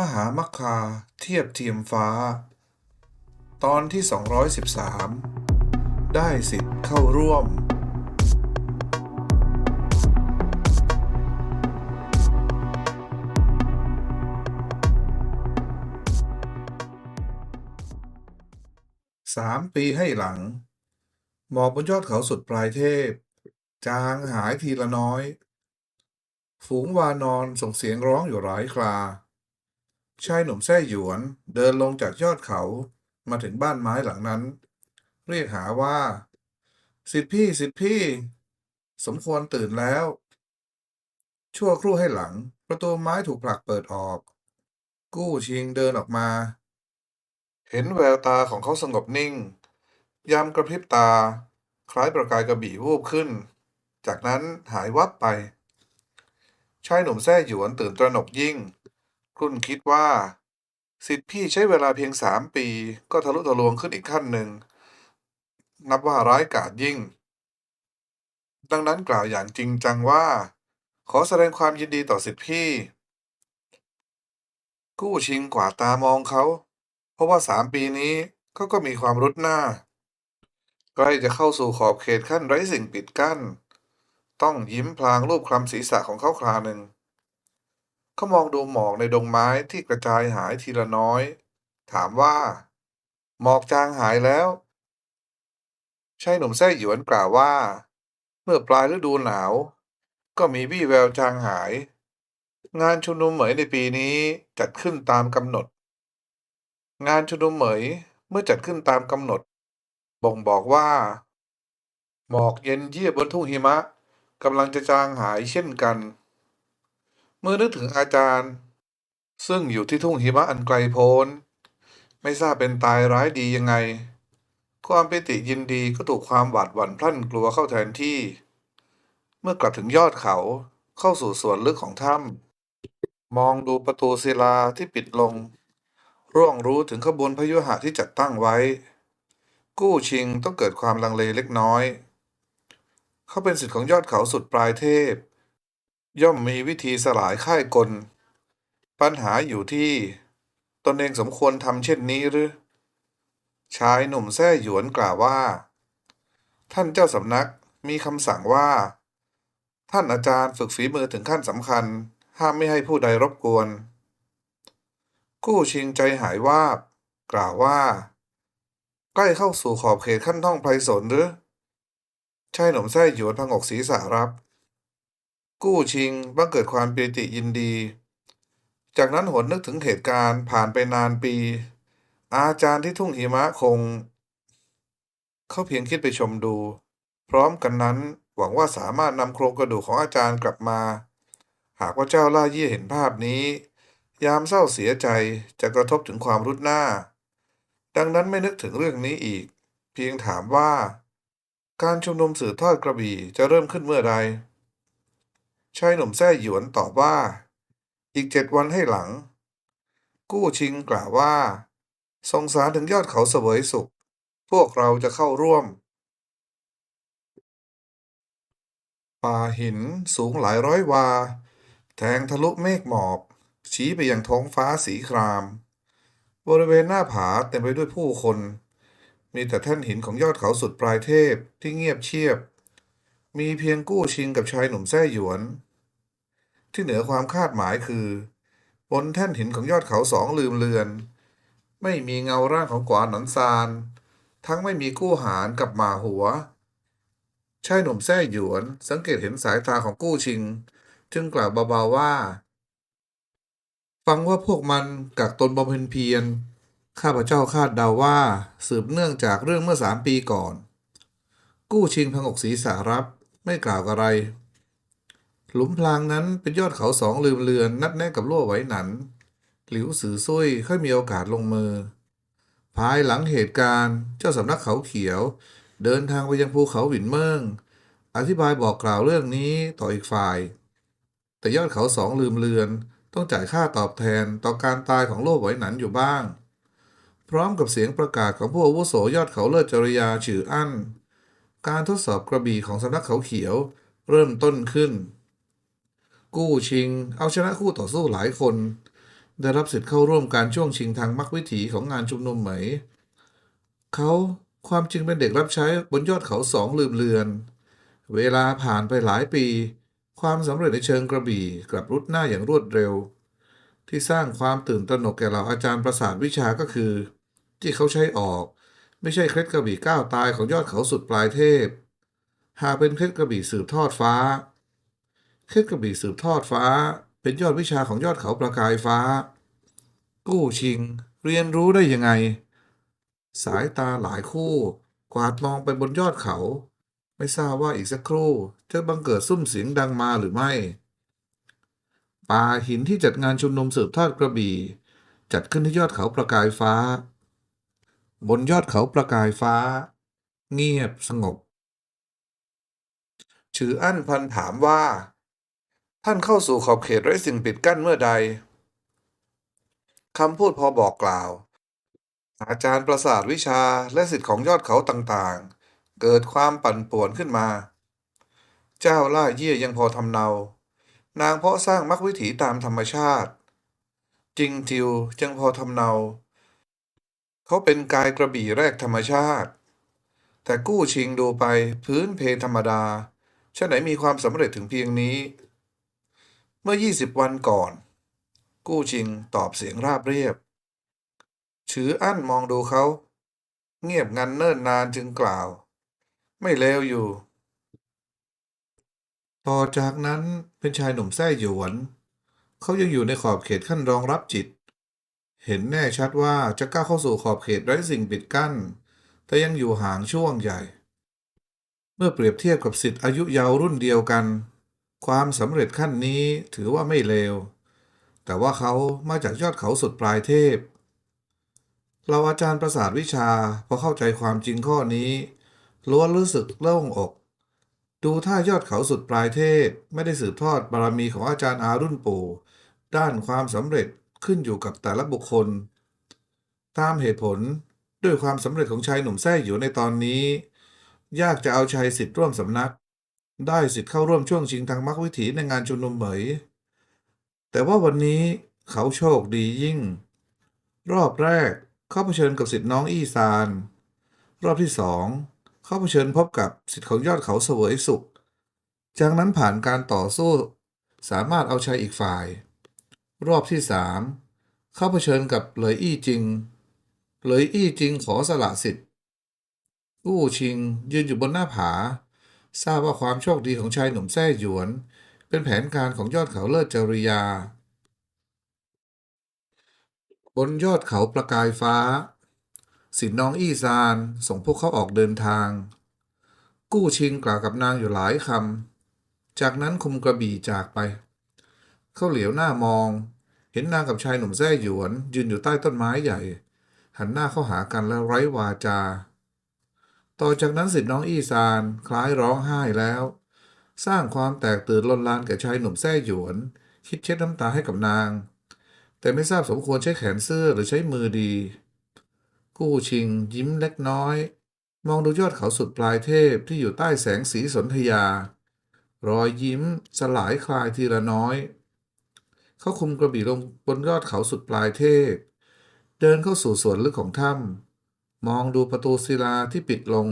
มหามัคคาเทียบเทียมฟ้า ตอนที่ 213 ได้สิทธิ์เข้าร่วม สามปีให้หลัง หมอกบนยอดเขาสุดปลายเทพ จางหายทีละน้อย ฝูงวานอนส่งเสียงร้องอยู่หลายครา ชายหนุ่มแท่หยวนเดินลงจากยอดเขามาถึงบ้านไม้หลังนั้น เรียกหาว่า สิทธิพี่สิทธิพี่ สมควรตื่นแล้ว ชั่วครู่ให้หลัง ประตูไม้ถูกผลักเปิดออก กู้ชิงเดินออกมา เห็นแววตาของเขาสงบนิ่ง ยามกระพริบตา คล้ายประกายกระบี่วูบขึ้น จากนั้นหายวับไป ชายหนุ่มแท่หยวนตื่นตระหนกยิ่ง ครุ่นคิดว่า สิทธิพี่ใช้เวลาเพียงสามปี ก็ทะลุทะลวงขึ้นอีกขั้นหนึ่ง นับว่าร้ายกาจยิ่ง ดังนั้นกล่าวอย่างจริงจังว่า ขอแสดงความยินดีต่อสิทธิพี่ กู้ชิงกว่าตามองเขา เพราะว่าสามปีนี้เขาก็มีความรุดหน้า ใกล้จะเข้าสู่ขอบเขตขั้นไร้สิ่งปิดกั้น ต้องยิ้มพลางรูปคลำศีรษะของเขาคราหนึ่ง เขามองดูหมอกในดงไม้ที่กระจายหายทีละน้อย ถามว่า หมอกจางหายแล้วชายหนุ่มแท่หยวนกล่าวว่า เมื่อปลายฤดูหนาว ก็มีวี่แววจางหาย งานชุมนุมเหมยในปีนี้จัดขึ้นตามกำหนด งานชุมนุมเหมยเมื่อจัดขึ้นตามกำหนด บ่งบอกว่า หมอกเย็นเยียบบนทุ่งหิมะกำลังจะจางหายเช่นกัน เมื่อนึกถึงอาจารย์ ซึ่งอยู่ที่ทุ่งหิมะอันไกลโพ้น ไม่ทราบเป็นตายร้ายดียังไง ความปิติยินดีก็ถูกความหวาดหวั่นพลั่นกลัวเข้าแทนที่ เมื่อกลับถึงยอดเขาเข้าสู่ส่วนลึกของถ้ำมองดูประตูศิลาที่ปิดลง ร่วงรู้ถึงขบวนพยุหะที่จัดตั้งไว้ กู้ชิงต้องเกิดความลังเลเล็กน้อย เขาเป็นสิทธิ์ของยอดเขาสุดปลายเทพ ย่อมมีวิธีสลายค่ายกล ปัญหาอยู่ที่ ตนเองสมควรทำเช่นนี้หรือ ชายหนุ่มแท่หยวนกล่าวว่า ท่านเจ้าสำนักมีคำสั่งว่า ท่านอาจารย์ฝึกฝีมือถึงขั้นสำคัญ ห้ามไม่ให้ผู้ใดรบกวน กู้ชิงใจหายวาบ กล่าวว่า ใกล้เข้าสู่ขอบเขตขั้นท่องไพรสนหรือชายหนุ่มแท่หยวนพังกศีรษะรับ กู้ชิงบังเกิดความปีติยินดี จากนั้นหนนึกถึงเหตุการณ์ผ่านไปนานปี อาจารย์ที่ทุ่งหิมะคง เขาเพียงคิดไปชมดู พร้อมกันนั้นหวังว่าสามารถนำโครงกระดูกของอาจารย์กลับมา หากว่าเจ้าล่าเยี่ยเห็นภาพนี้ ยามเศร้าเสียใจจะกระทบถึงความรุดหน้า ดังนั้นไม่นึกถึงเรื่องนี้อีก เพียงถามว่า การชุมนุมสืบทอดกระบี่จะเริ่มขึ้นเมื่อใด ชายหนุ่มแท่หยวนตอบว่า อีกเจ็ดวันให้หลัง กู้ชิงกล่าวว่าสงสารถึงยอดเขาเสวยสุข พวกเราจะเข้าร่วม ป่าหินสูงหลายร้อยวา แทงทะลุเมฆหมอก ชี้ไปยังท้องฟ้าสีคราม บริเวณหน้าผาเต็มไปด้วยผู้คน มีแต่แท่นหินของยอดเขาสุดปลายเทพที่เงียบเชียบ มีเพียงกู้ชิงกับชายหนุ่มแท่หยวน ที่เหนือความคาดหมายคือบนแท่นหินของยอดเขาสองลืมเลือน ไม่มีเงาร่างของกวานหนอนซาน ทั้งไม่มีกู้หารกับหมาหัวชายหนุ่มแท่หยวน สังเกตเห็นสายตาของกู้ชิง จึงกล่าวเบาๆว่า ฟังว่าพวกมันกักตนบำเพ็ญเพียรข้าพเจ้าคาดเดาว่าสืบเนื่องจากเรื่องเมื่อสามปีก่อน กู้ชิงพงกศีรษะรับไม่กล่าวอะไร หลุมพรางนั้นเป็นยอดเขาสองลืมเลือน นัดแน่กับลั่วไหวหนัน หลิวสือซุยค่อยมีโอกาสลงมือ ภายหลังเหตุการณ์เจ้าสำนักเขาเขียว เดินทางไปยังภูเขาหวินเมิงอธิบายบอกกล่าวเรื่องนี้ต่ออีกฝ่าย แต่ยอดเขาสองลืมเลือน ต้องจ่ายค่าตอบแทนต่อการตายของโลกไหวหนันอยู่บ้าง พร้อมกับเสียงประกาศของผู้อาวุโสยอดเขาเลิศจริยาฉืออั้น การทดสอบกระบี่ของสำนักเขาเขียวเริ่มต้นขึ้น กู้ชิง เอาชนะคู่ต่อสู้หลายคน ได้รับสิทธิ์เข้าร่วมการช่วงชิงทางมรรควิถีของงานชุมนุมไหม เขาความจริงเป็นเด็กรับใช้บนยอดเขาสองลืมเลือน เวลาผ่านไปหลายปี ความสำเร็จในเชิงกระบี่กลับรุดหน้าอย่างรวดเร็ว ที่สร้างความตื่นตระหนกแก่เหล่าอาจารย์ประสาทวิชาก็คือ ที่เขาใช้ออก ไม่ใช่เคล็ดกระบี่ก้าวตายของยอดเขาสุดปลายเทพ หากเป็นเคล็ดกระบี่สืบทอดฟ้า คล็ดกระบี่สืบทอดฟ้า เป็นยอดวิชาของยอดเขาประกายฟ้า กู้ชิง เรียนรู้ได้ยังไง สายตาหลายคู่ กวาดมองไปบนยอดเขา ไม่ทราบว่าอีกสักครู่ จะบังเกิดซุ้มเสียงดังมาหรือไม่ป่าหินที่จัดงานชุมนุมสืบทอดกระบี่ จัดขึ้นที่ยอดเขาประกายฟ้า บนยอดเขาประกายฟ้า เงียบสงบ ชื่ออั้นพันถามว่า ท่านเข้าสู่ขอบเขตไร้สิ่งปิดกั้นเมื่อใดคำพูดพอบอกกล่าว อาจารย์ประสาทวิชาและสิทธิ์ของยอดเขาต่างๆ เกิดความปั่นป่วนขึ้นมา เจ้าล่าเยี่ยยังพอทำเนา นางเพาะสร้างมรรควิถีตามธรรมชาติ จริงทิวยังพอทำเนา เขาเป็นกายกระบี่แรกธรรมชาติ แต่กู้ชิงดูไปพื้นเพธรรมดาชะไหนมีความสำเร็จถึงเพียงนี้ เมื่อ 20 วันก่อน กู้ชิงตอบเสียงราบเรียบชืออั้นมองดูเขา เงียบงันเนิ่นนานจึงกล่าว ไม่เลวอยู่ ต่อจากนั้นเป็นชายหนุ่มแท้หยวน เขายังอยู่ในขอบเขตขั้นรองรับจิต เห็นแน่ชัดว่าจะก้าวเข้าสู่ขอบเขตไร้สิ่งปิดกั้น แต่ยังอยู่ห่างช่วงใหญ่ เมื่อเปรียบเทียบกับสิทธิ์อายุยาวรุ่นเดียวกัน ความสำเร็จขั้นนี้ถือว่าไม่เลว แต่ว่าเขามาจากยอดเขาสุดปลายเทพ เราอาจารย์ประสาทวิชาพอเข้าใจความจริงข้อนี้ล้วนรู้สึกโล่งอก ดูท่ายอดเขาสุดปลายเทพไม่ได้สืบทอดบารมีของอาจารย์อารุ่นปู่ด้านความสำเร็จขึ้นอยู่กับแต่ละบุคคล ตามเหตุผลด้วยความสำเร็จของชายหนุ่มแท้อยู่ในตอนนี้ ยากจะเอาชายสิทธิ์ร่วมสำนัก ได้สิทธิ์เข้าร่วมช่วงชิงทางมรรควิถีในงานชุมนุมเหมย แต่ว่าวันนี้เขาโชคดียิ่ง รอบแรกเขาเผชิญกับสิทธิ์น้องอี้ซาน รอบที่สองเขาเผชิญพบกับสิทธิ์ของยอดเขาเสวยสุข จากนั้นผ่านการต่อสู้ สามารถเอาชัยอีกฝ่าย รอบที่สามเขาเผชิญกับเหลยอี้จริง เหลยอี้จริงขอสละสิทธิ์อู้ชิงยืนอยู่บนหน้าผา ทราบว่าความโชคดีของชายหนุ่มแท้หยวน เป็นแผนการของยอดเขาเลิศจริยา บนยอดเขาประกายฟ้า สินน้องอี้ซาน ส่งพวกเขาออกเดินทาง กู้ชิงกล่าวกับนางอยู่หลายคำ จากนั้นคุมกระบี่จากไป เขาเหลียวหน้ามอง เห็นนางกับชายหนุ่มแท้หยวน ยืนอยู่ใต้ต้นไม้ใหญ่ หันหน้าเข้าหากันแล้วไร้วาจา ต่อจากนั้นสิทธิ์น้องอีซานคล้ายร้องไห้แล้ว สร้างความแตกตื่นลนลานแก่ชายหนุ่มแท้หยวน คิดเช็ดน้ำตาให้กับนาง แต่ไม่ทราบสมควรใช้แขนเสื้อหรือใช้มือดี กู้ชิง ยิ้มเล็กน้อย มองดูยอดเขาสุดปลายเทพที่อยู่ใต้แสงสีสนธยา รอยยิ้มสลายคลายทีละน้อย เขาคุมกระบี่ลงบนยอดเขาสุดปลายเทพ เดินเข้าสู่สวนลึกของถ้ำ มองดูประตูศิลาที่ปิดลง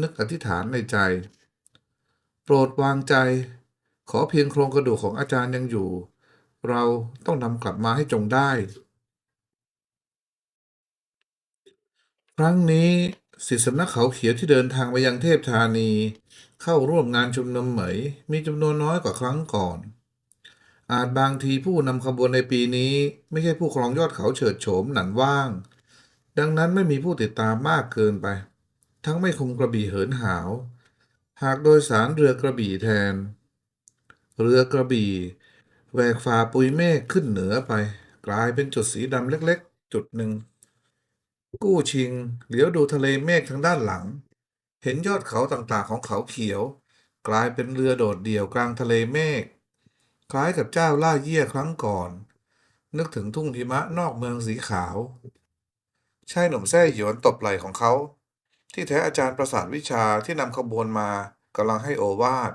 นึกอธิษฐานในใจ โปรดวางใจ ขอเพียงโครงกระดูกของอาจารย์ยังอยู่ เราต้องนำกลับมาให้จงได้ ครั้งนี้สิทธิสำนักเขาเขียวที่เดินทางไปยังเทพธานี เข้าร่วมงานชุมนุมเหมย มีจำนวนน้อยกว่าครั้งก่อน อาจบางทีผู้นำขบวนในปีนี้ ไม่ใช่ผู้ครองยอดเขาเฉิดโฉมหนันว่าง ดังนั้นไม่มีผู้ติดตามมากเกินไป ทั้งไม่คุมกระบี่เหินหาว หากโดยสารเรือกระบี่แทน เรือกระบี่แหวกฝ่าปุยเมฆขึ้นเหนือไป กลายเป็นจุดสีดำเล็กๆ จุดหนึ่ง กู้ชิง เหลียวดูทะเลเมฆทางด้านหลัง เห็นยอดเขาต่างๆของเขาเขียว กลายเป็นเรือโดดเดี่ยวกลางทะเลเมฆคล้ายกับเจ้าล่าเยี่ยครั้งก่อน นึกถึงทุ่งหิมะนอกเมืองสีขาว ชายหนุ่มแท้หยวนตบไหล่ของเขา ที่แท้อาจารย์ประสาทวิชาที่นำขบวนมากำลังให้โอวาท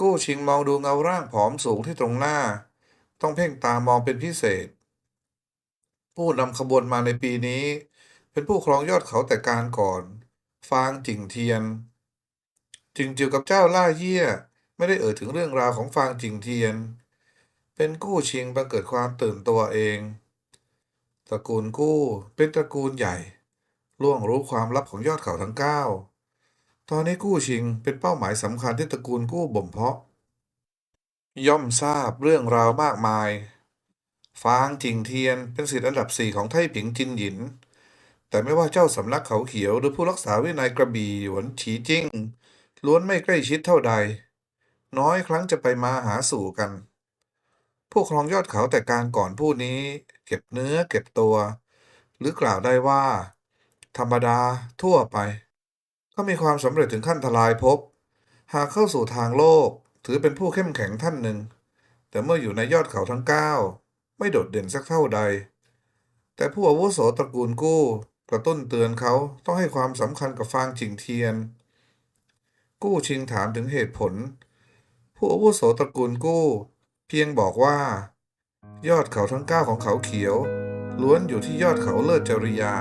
กู้ชิงมองดูเงาร่างผอมสูงที่ตรงหน้า ต้องเพ่งตามองเป็นพิเศษ ผู้นำขบวนมาในปีนี้ เป็นผู้ครองยอดเขาแต่การก่อน ฟางจิงเทียน จิงจิวกับเจ้าล่าเยี่ย ไม่ได้เอ่ยถึงเรื่องราวของฟางจิงเทียน เป็นกู้ชิงบังเกิดความตื่นตัวเอง ตระกูลกู้เป็นตระกูลใหญ่ล่วงรู้ความลับของยอดเขาทั้งเก้าตอนนี้กู้ชิงเป็นเป้าหมายสำคัญที่ตระกูลกู้บ่มเพาะ ย่อมทราบเรื่องราวมากมาย ฟางจิงเทียนเป็นศิษย์อันดับสี่ของไท่ผิงจินหยิน แต่ไม่ว่าเจ้าสำนักเขาเขียวหรือผู้รักษาวินัยกระบี่หยวนฉีจิ้งล้วนไม่ใกล้ชิดเท่าใด น้อยครั้งจะไปมาหาสู่กัน ผู้ครองยอดเขาแต่การก่อนผู้นี้ เก็บเนื้อเก็บตัว หรือกล่าวได้ว่า ธรรมดาทั่วไป ก็มีความสำเร็จถึงขั้นทลายภพหากเข้าสู่ทางโลก ถือเป็นผู้เข้มแข็งท่านหนึ่ง แต่เมื่ออยู่ในยอดเขาทั้งเก้าไม่โดดเด่นสักเท่าใด แต่ผู้อาวุโสตระกูลกู้ กระตุ้นเตือนเขาต้องให้ความสำคัญกับฟางจิงเทียน กู้ชิงถามถึงเหตุผล ผู้อาวุโสตระกูลกู้ เพียงบอกว่า ยอดเขาทั้งเก้าของเขาเขียว ล้วนอยู่ที่ยอดเขาเลิศจริยา